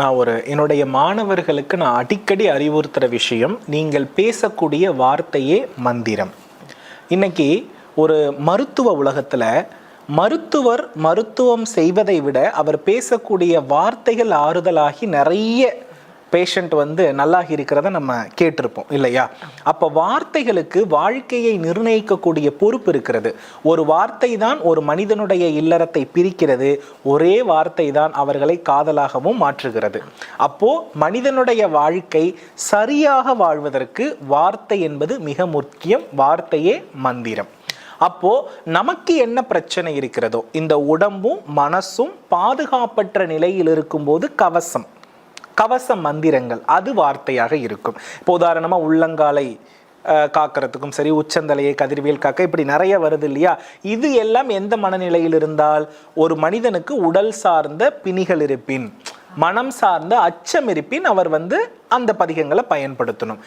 நான் ஒரு என்னுடைய மாணவர்களுக்கு நான் அடிக்கடி அறிவுறுத்துகிற விஷயம் நீங்கள் பேசக்கூடிய வார்த்தையே மந்திரம். இன்னைக்கு ஒரு மருத்துவ உலகத்தில் மருத்துவர் மருத்துவம் செய்வதை விட அவர் பேசக்கூடிய வார்த்தைகள் ஆறுதலாகி நிறைய பேஷண்ட் வந்து நல்லாகி இருக்கிறத நம்ம கேட்டிருப்போம் இல்லையா? அப்போ வார்த்தைகளுக்கு வாழ்க்கையை நிர்ணயிக்கக்கூடிய பொறுப்பு இருக்கிறது. ஒரு வார்த்தை தான் ஒரு மனிதனுடைய இல்லறத்தை பிரிக்கிறது ஒரே வார்த்தை தான் அவர்களை காதலாகவும் மாற்றுகிறது. அப்போ மனிதனுடைய வாழ்க்கை சரியாக வாழ்வதற்கு வார்த்தை என்பது மிக முக்கியம் வார்த்தையே மந்திரம். அப்போ நமக்கு என்ன பிரச்சனை இருக்கிறதோ இந்த உடம்பும் மனசும் பாதுகாப்பற்ற நிலையில் இருக்கும்போது கவசம். கவச மந்திரங்கள் அது வார்த்தையாக இருக்கும். இப்போ உதாரணமாக உள்ளங்காலை காக்கிறதுக்கும் சரி உச்சந்தலையை கதிர்வியல் காக்க இப்படி நிறைய வருது இல்லையா? இது எல்லாம் எந்த மனநிலையில் இருந்தால் ஒரு மனிதனுக்கு உடல் சார்ந்த பிணிகள் இருப்பின் மனம் சார்ந்த அச்சம் இருப்பின் அவர் வந்து அந்த பதிகங்களை பயன்படுத்தணும்.